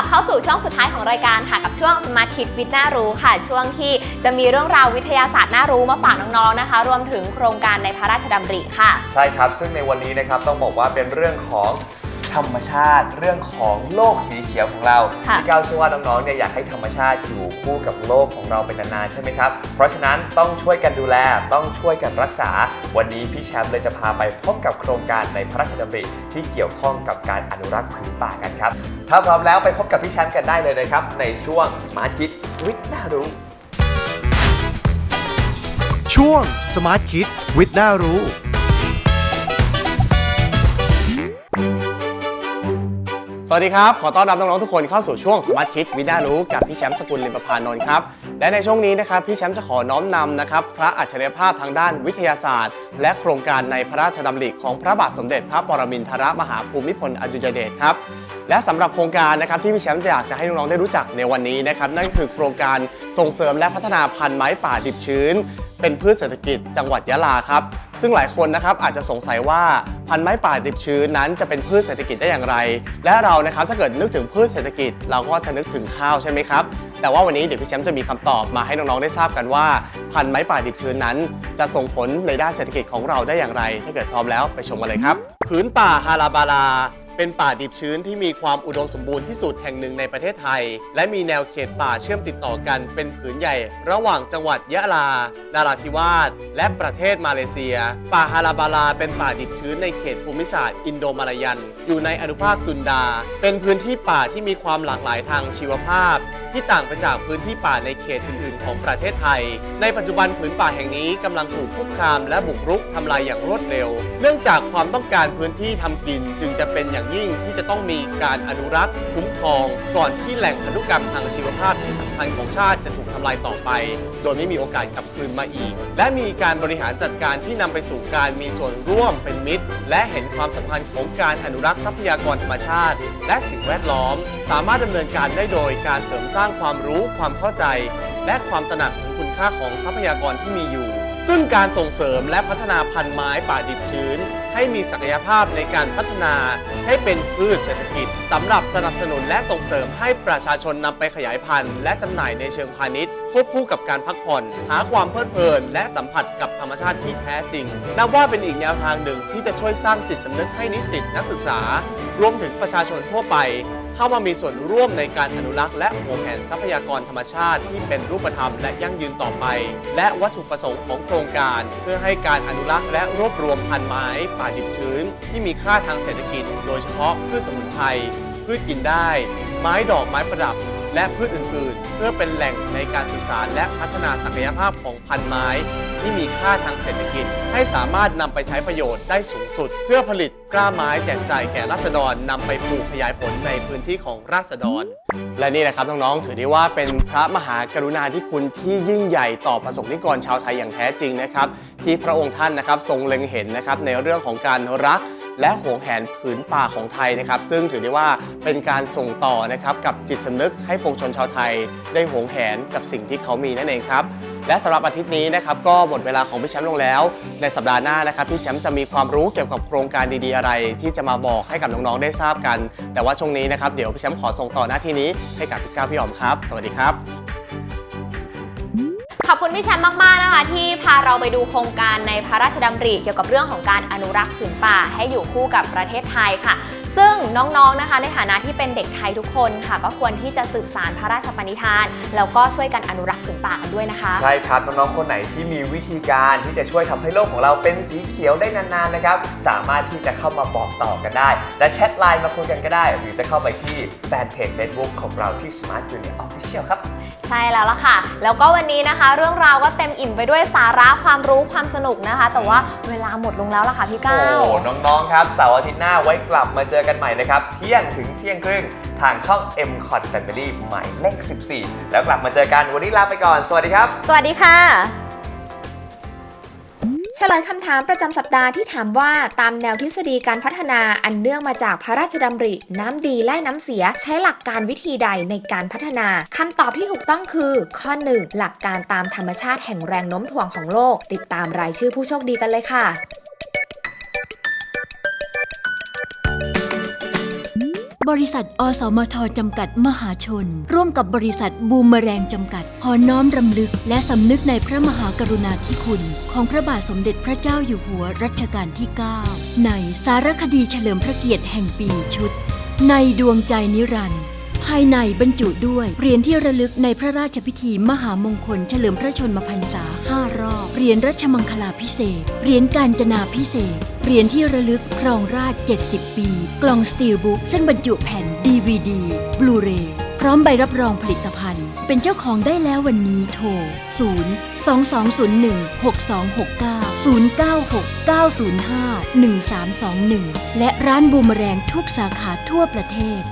ลับเข้าสู่ช่วงสุดท้ายของรายการค่ะกับช่วง Smart Kids วิทย์น่ารู้ค่ะ ช่วงที่จะมีเรื่องราววิทยาศาสตร์น่ารู้มาฝากน้องๆนะคะ รวมถึงโครงการในพระราชดำริค่ะ ใช่ครับ ซึ่งในวันนี้นะครับต้องบอกว่าเป็นเรื่องของธรรมชาติเรื่องของโลกสีเขียวของเราค่ะพี่ก้าวเชื่อว่าน้องๆเนี่ยอยากให้ธรรมชาติอยู่คู่กับโลกของเราเป็นนานๆใช่ไหมครับ เพราะฉะนั้นต้องช่วยกันดูแลต้องช่วยกันรักษา วันนี้พี่แชมป์เลยจะพาไปพบกับโครงการในพระราชดำริที่เกี่ยวข้องกับการอนุรักษ์ผืนป่ากันครับ ถ้าพร้อมแล้วไปพบกับพี่แชมป์กันได้เลยนะครับ ในช่วง Smart Kids วิทย์น่ารู้ ช่วง Smart Kid วิทย์น่ารู้ สวัสดีครับ ขอต้อนรับน้องๆทุกคนเข้าสู่ช่วงสมาร์ทคิดวินารู้กับพี่แชมป์สกุลลิมประพานนท์ครับ และในช่วงนี้นะครับพี่แชมป์จะขอน้อมนำนะครับพระอัจฉริยภาพทางด้านวิทยาศาสตร์ และโครงการในพระราชดำริของพระบาทสมเด็จพระปรมินทรมหาภูมิพลอดุลยเดชครับและสำหรับโครงการนะครับที่พี่แชมป์จะอยากจะให้น้องๆได้รู้จักในวันนี้นะครับนั่นคือโครงการส่งเสริมและพัฒนาพันธุ์ไม้ป่าดิบชื้น เป็นพืชเศรษฐกิจจังหวัดยะลาครับซึ่งหลายคนนะครับอาจจะสงสัยว่า พันไม้ป่าดิบชื้นนั้นจะเป็นพืชเศรษฐกิจได้อย่างไร และเรานะครับถ้าเกิดนึกถึงพืชเศรษฐกิจ เราก็จะนึกถึงข้าวใช่ไหมครับ แต่ว่าวันนี้เดี๋ยวพี่แชมป์จะมีคำตอบมาให้น้องๆได้ทราบกันว่า พันไม้ป่าดิบชื้นนั้น จะส่งผลในด้านเศรษฐกิจของเราได้อย่างไร ถ้าเกิดพร้อมแล้วไปชมกันเลยครับ พื้นป่าฮาราบาลา เป็นป่าดิบชื้นที่มีความอุดมสมบูรณ์ที่สุดแห่งหนึ่งในประเทศไทย และมีแนวเขตป่าเชื่อมติดต่อกันเป็นผืนใหญ่ ระหว่างจังหวัดยะลา นาราธิวาส และประเทศมาเลเซีย ป่าฮาราบาลาเป็นป่าดิบชื้นในเขตภูมิศาสตร์อินโดมาลายัน อยู่ในอนุภาคซุนดา เป็นพื้นที่ป่าที่มีความหลากหลายทางชีวภาพ ที่ต่างไปจากพื้นที่ป่าในเขตอื่น ๆ ของประเทศไทย ในปัจจุบันผืนป่าแห่งนี้กำลังถูกคุกคามและบุกรุกทำลายอย่างรวดเร็ว เนื่องจากความต้องการพื้นที่ทำกินจึงจะเป็นอย่างยิ่งที่จะต้องมีการอนุรักษ์คุ้มครอง ก่อนที่แหล่งพันธุกรรมทางชีวภาพที่สำคัญของชาติจะถูกทำลายต่อไป โดยไม่มีโอกาสกลับคืนมาอีก และมีการบริหารจัดการที่นำไปสู่การมีส่วนร่วมเป็นมิตร และเห็นความสำคัญของการอนุรักษ์ทรัพยากรธรรมชาติ และสิ่งแวดล้อม สามารถดำเนินการได้โดยการเสริมสร้างความรู้ความเข้าใจ และความตระหนักถึงคุณค่าของทรัพยากรที่มีอยู่ ซึ่งการส่งเสริมและพัฒนาพันธุ์ไม้ป่าดิบชื้น ให้มีศักยภาพในการพัฒนาให้เป็นพืชเศรษฐกิจสำหรับสนับสนุนและส่งเสริมให้ประชาชนนำไปขยายพันธุ์และจำหน่ายในเชิงพาณิชย์ ควบคู่กับการพักผ่อน หาความเพลิดเพลิน และสัมผัสกับธรรมชาติที่แท้จริง นับว่าเป็นอีกแนวทางหนึ่งที่จะช่วยสร้างจิตสำนึกให้นิสิตนักศึกษา รวมถึงประชาชนทั่วไป เข้ามามีส่วนร่วมในการอนุรักษ์และหวงแหนทรัพยากรธรรมชาติที่เป็นรูปธรรมและยั่งยืนต่อไป และวัตถุประสงค์ของโครงการ เพื่อให้การอนุรักษ์และรวบรวมพันธุ์ไม้ป่าดิบชื้น ที่มีค่าทางเศรษฐกิจ โดยเฉพาะพืชสมุนไพรพืชกินได้ ไม้ดอกไม้ประดับ และพืชอื่นๆ เพื่อเป็นแหล่งในการสื่อสารและพัฒนาศักยภาพของพันธุ์ไม้ ที่มีค่าทางเศรษฐกิจ ให้สามารถนำไปใช้ประโยชน์ได้สูงสุด เพื่อผลิตกล้าไม้แจกจ่ายแก่ราษฎรนำไปปลูกขยายผลในพื้นที่ของราษฎร และนี่นะครับน้องๆถือได้ว่าเป็นพระมหากรุณาธิคุณที่ยิ่งใหญ่ต่อประสงค์นิกรชาวไทยอย่างแท้จริงนะครับที่พระองค์ท่านนะครับทรงเล็งเห็นนะครับในเรื่องของการรัก และหวงแหนผืนป่าของไทยนะครับ ซึ่งถือได้ว่าเป็นการส่งต่อนะครับกับจิตสำนึกให้ปวงชนชาวไทย ได้หวงแหนกับสิ่งที่เขามีนั่นเองครับและสำหรับอาทิตย์นี้นะครับก็หมดเวลาของพี่แชมป์ลงแล้ว ในสัปดาห์หน้านะครับพี่แชมป์จะมีความรู้เกี่ยวกับโครงการดีๆอะไร ที่จะมาบอกให้กับน้องๆได้ทราบกัน แต่ว่าช่วงนี้นะครับเดี๋ยวพี่แชมป์ขอส่งต่อหน้าที่นี้ให้กับพี่ก้าวพี่หอมครับ สวัสดีครับ ขอบคุณพี่แชมป์มากๆนะคะ ที่พาเราไปดูโครงการในพระราชดำริเกี่ยวกับเรื่องของการอนุรักษ์ผืนป่าให้อยู่คู่กับประเทศไทยค่ะ ซึ่งน้องๆนะคะ ในฐานะที่เป็นเด็กไทยทุกคนค่ะ ก็ควรที่จะสืบสารพระราชปณิธาน แล้วก็ช่วยกันอนุรักษ์ผืนป่ากันด้วยนะคะ ใช่ครับน้องๆคนไหนที่มีวิธีการที่จะช่วยทำให้โลกของเราเป็นสีเขียวได้นานๆนะครับ สามารถที่จะเข้ามาบอกต่อกันได้ จะแชทไลน์มาคุยกันก็ได้ หรือจะเข้าไปที่แฟนเพจ Facebook ของเราที่ Smart Junior Official ครับ ใช่แล้วล่ะค่ะ แล้วก็วันนี้นะคะ เรื่องราวก็เต็มอิ่มไปด้วยสาระความรู้ความสนุกนะคะ แต่ว่าเวลาหมดลงแล้วล่ะค่ะพี่ก้าวโอ้น้องๆครับเสาร์อาทิตย์หน้าไว้กลับมาเจอกันใหม่นะครับเที่ยงถึงเที่ยงครึ่งทางช่อง m c o t Family หมายเลข 14 แล้วกลับมาเจอกันวันนี้ลาไปก่อน สวัสดีครับ สวัสดีค่ะเฉลยคำถามประจำสัปดาห์ที่ถามว่าตามแนวทฤษฎีการพัฒนาอันเนื่องมาจากพระราชดำริ น้ำดีและน้ำเสียใช้หลักการวิธีใดในการพัฒนาคำตอบที่ถูกต้องคือ ข้อ 1 หลักการตามธรรมชาติแห่งแรงโน้มถ่วงของโลก ติดตามรายชื่อผู้โชคดีกันเลยค่ะ บริษัท อสมทจำกัดมหาชน ร่วมกับบริษัทบูมเมแรงจำกัด ขอน้อมรำลึก และสำนึกในพระมหากรุณาธิคุณ ของพระบาทสมเด็จพระเจ้าอยู่หัวรัชกาลที่ 9 ในสารคดีเฉลิมพระเกียรติแห่งปีชุด ในดวงใจนิรันดร์ ภายในบรรจุด้วยเหรียญที่ระลึกในพระราชพิธีมหามงคล เฉลิมพระชนมพรรษา 5 รอบ เหรียญรัชมังคลาพิเศษ เหรียญการจนาพิเศษ เหรียญที่ระลึกครองราช 70 ปี กล่องสตีลบุ๊กซึ่งบรรจุแผ่น DVD บลูเรย์พร้อมใบรับรองผลิตภัณฑ์ เป็นเจ้าของได้แล้ววันนี้โทร 0 2201 6269 096 905 1321 และร้านบูมแมอแรงทุกสาขาทั่วประเทศ